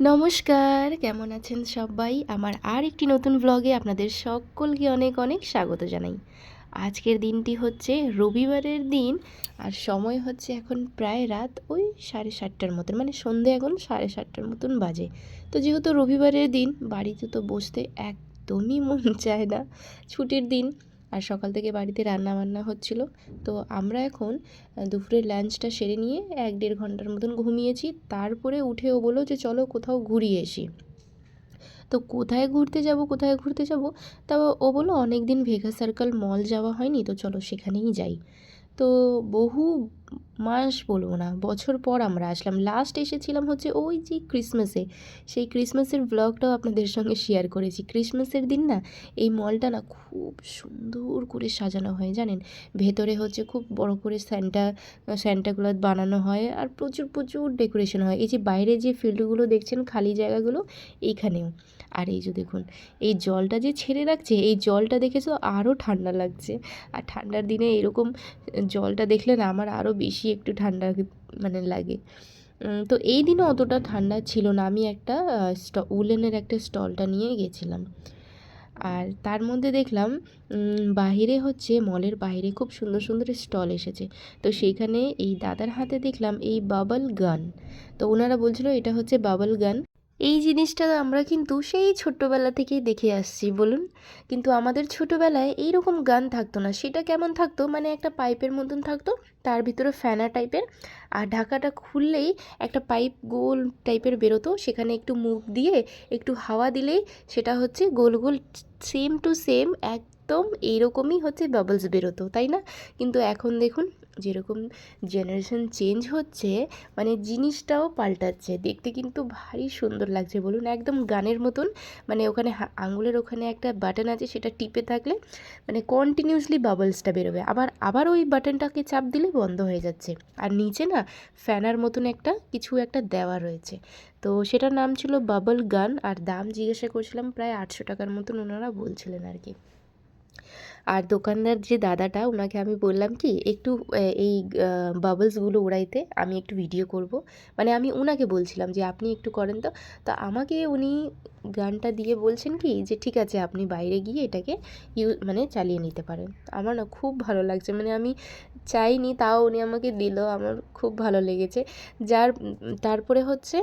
নমস্কার, কেমন আছেন সবাই? আমার আর একটি নতুন ব্লগে আপনাদের সকলকে অনেক অনেক স্বাগত জানাই। আজকের দিনটি হচ্ছে রবিবারের দিন, আর সময় হচ্ছে এখন প্রায় রাত ওই সাড়ে সাতটার মতন মানে সন্ধে এখন সাড়ে সাতটার মতন বাজে। তো যেহেতু রবিবারের দিন, বাড়িতে তো বসতে একদমই মন চায় না। ছুটির দিন আর সকাল থেকে বাড়িতে রান্না বান্না হচ্ছিল। তো আমরা এখন দুপুরের লাঞ্চটা সেরে নিয়ে এক দেড় ঘণ্টার মতন ঘুমিয়েছি। তারপরে উঠে ও বলো যে, চলো কোথাও ঘুরিয়ে এসি তো কোথায় ঘুরতে যাব, কোথায় ঘুরতে যাব? তা ও বলো অনেক দিন ভেগা সার্কেল মল যাওয়া হয়নি, তো চলো সেখানেই যাই। তো বহু মাস বলব না, বছর পর আমরা আসলাম। লাস্ট এসেছিলাম হচ্ছে ওই যে ক্রিসমাসে সেই ক্রিসমাসের ব্লগটাও আপনাদের সঙ্গে শেয়ার করেছি। ক্রিসমাসের দিন না, এই মলটা না খুব সুন্দর করে সাজানো হয়, জানেন? ভেতরে হচ্ছে খুব বড় করে স্যান্টা স্যান্টাগুলো বানানো হয় আর প্রচুর প্রচুর ডেকোরেশন হয়। এই যে বাইরে যে ফিল্ডগুলো দেখছেন, খালি জায়গাগুলো, এইখানেও। আর এই যে দেখুন, এই জলটা যে ছেড়ে রাখছে, এই জলটা দেখেছ আরও ঠান্ডা লাগছে। আর ঠান্ডার দিনে এরকম জলটা দেখলে না, আমার আরও বেশি একটু ঠান্ডা মানে লাগে। তো এই দিনও অতটা ঠান্ডা ছিল না। আমি একটা উলেনের একটা স্টলটা নিয়ে গেছিলাম। আর তার মধ্যে দেখলাম বাহিরে হচ্ছে, মলের বাইরে খুব সুন্দর সুন্দর স্টল এসেছে। তো সেইখানে এই দাদার হাতে দেখলাম এই বাবল গান। তো ওনারা বলছিল এটা হচ্ছে বাবল গান। এই জিনিসটা আমরা কিন্তু সেই ছোট্টবেলা থেকেই দেখে আসছি, বলুন। কিন্তু আমাদের ছোটোবেলায় এইরকম গান থাকতো না। সেটা কেমন থাকতো? মানে একটা পাইপের মতন থাকতো, তার ভিতরে ফ্যানা টাইপের। আর ঢাকাটা খুললেই একটা পাইপ গোল টাইপের বেরোতো, সেখানে একটু মুখ দিয়ে একটু হাওয়া দিলেই সেটা হচ্ছে গোল গোল, সেম টু সেম, একদম এইরকমই হচ্ছে বাবলস বেরোতো, তাই না? কিন্তু এখন দেখুন যেরকম জেনারেশন চেঞ্জ হচ্ছে মানে জিনিসটাও পাল্টাচ্ছে। দেখতে কিন্তু ভারী সুন্দর লাগছে। বলুন একদম গানের মতন মানে ওখানে আঙুলের ওখানে একটা বাটন আছে, সেটা টিপে থাকলে মানে কন্টিনিউসলি বাবলসটা বেরোবে। আবার আবার ওই বাটনটাকে চাপ দিলে বন্ধ হয়ে যাচ্ছে। আর নিচে না ফ্যানার মতন একটা, কিছু একটা দেওয়া রয়েছে। তো সেটার নাম ছিল বাবল গান আর দাম জিজ্ঞাসা করছিলাম প্রায় আটশো টাকার মতন ওনারা বলছিলেন আর কি। আর দোকানদার যে দাদাটা ওনাকে আমি বললাম কি, একটু এই বাবলসগুলো উড়াইতে আমি একটু ভিডিও করব। মানে আমি ওনাকে বলছিলাম যে, আপনি একটু করেন তো। তা আমাকে উনি গানটা দিয়ে বলছেন কি, যে, ঠিক আছে, আপনি বাইরে গিয়ে এটাকে ইউ মানে চালিয়ে নিতে পারেন। আমার না খুব ভালো লাগছে মানে আমি চাইনি, তাও উনি আমাকে দিল, আমার খুব ভালো লেগেছে। যার, তারপরে হচ্ছে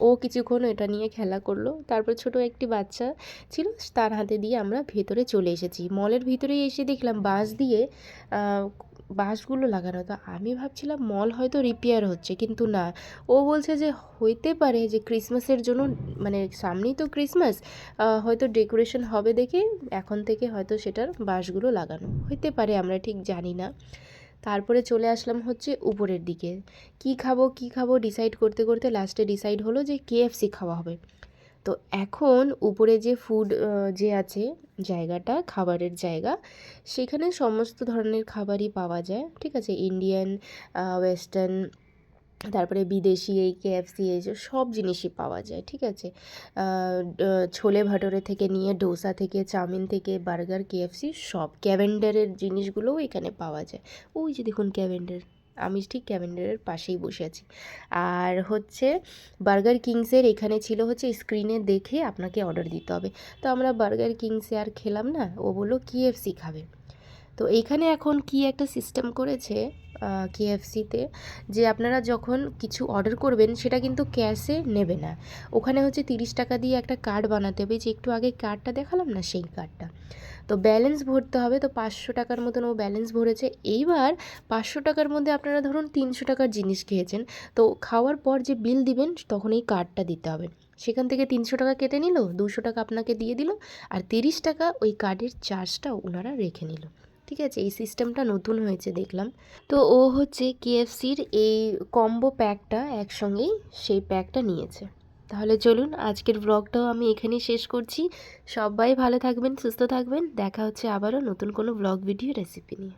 ও কিছুক্ষণ এটা নিয়ে খেলা করল। তারপর ছোট একটি বাচ্চা ছিল, তার হাতে দিয়ে আমরা ভেতরে চলে এসেছি। মলের ভিতরে এসে দেখলাম বাঁশ দিয়ে বাঁশগুলো লাগানো। তো আমি ভাবছিলাম মল হয়তো রিপেয়ার হচ্ছে, কিন্তু না। ও বলছে যে, হইতে পারে যে ক্রিসমাসের জন্য মানে সামনেই তো ক্রিসমাস হয়তো ডেকোরেশন হবে দেখে এখন থেকে হয়তো সেটার বাঁশগুলো লাগানো। হইতে পারে, আমরা ঠিক জানি না। তারপরে চলে আসলাম হচ্ছে উপরের দিকে। কি খাব কি খাব ডিসাইড করতে করতে লাস্টে ডিসাইড হলো যে কেএফসি খাওয়া হবে। তো এখন উপরে যে ফুড যে আছে জায়গাটা, খাবারের জায়গা, সেখানে সমস্ত ধরনের খাবারই পাওয়া যায়, ঠিক আছে? ইন্ডিয়ান ওয়েস্টার্ন তারপরে বিদেশি এই কেএফসি এই সব জিনিসই পাওয়া যায়, ঠিক আছে? ছোলে ভাটোরে থেকে নিয়ে ডোসা থেকে, চাউমিন থেকে, বার্গার কেএফসি সব ক্যাভেন্ডারের জিনিসগুলোও এখানে পাওয়া যায়। ওই যে দেখুন ক্যাভেন্ডার। আমি ঠিক ক্যাভেন্ডারের পাশেই বসে আছি। আর হচ্ছে বার্গার কিংসের এখানে ছিল হচ্ছে স্ক্রিনে দেখে আপনাকে অর্ডার দিতে হবে। তো আমরা বার্গার কিংসে আর খেলাম না। ও বলল কিএফসি খাবে। তো এখানে এখন কি একটা সিস্টেম করেছে? কেএফসিতে যে আপনারা যখন কিছু অর্ডার করবেন, সেটা কিন্তু ক্যাশে নেবে না। ওখানে হচ্ছে তিরিশ টাকা দিয়ে একটা কার্ড বানাতে হবে যে একটু আগে কার্ডটা দেখালাম না সেই কার্ডটা তো ব্যালেন্স ভরতে হবে, তো পাঁচশো টাকার মতন ও ব্যালেন্স ভরেছে। এইবার পাঁচশো টাকার মধ্যে আপনারা ধরুন তিনশো টাকার জিনিস খেয়েছেন, তো খাওয়ার পর যে বিল দিবেন, তখন এই কার্ডটা দিতে হবে। সেখান থেকে তিনশো টাকা কেটে নিল, দুশো টাকা আপনাকে দিয়ে দিল, আর তিরিশ টাকা ওই কার্ডের চার্জটা ওনারা রেখে নিল। ঠিক আছে, এই সিস্টেমটা নতুন হয়েছে দেখলাম। তো ও হচ্ছে কেএফসির এই কম্বো প্যাকটা একসঙ্গেই সেই প্যাকটা নিয়েছে। তাহলে চলুন, আজকের ব্লগটাও আমি এখানেই শেষ করছি। সবাই ভালো থাকবেন, সুস্থ থাকবেন। দেখা হচ্ছে আবারও নতুন কোনো ব্লগ ভিডিও রেসিপি নিয়ে।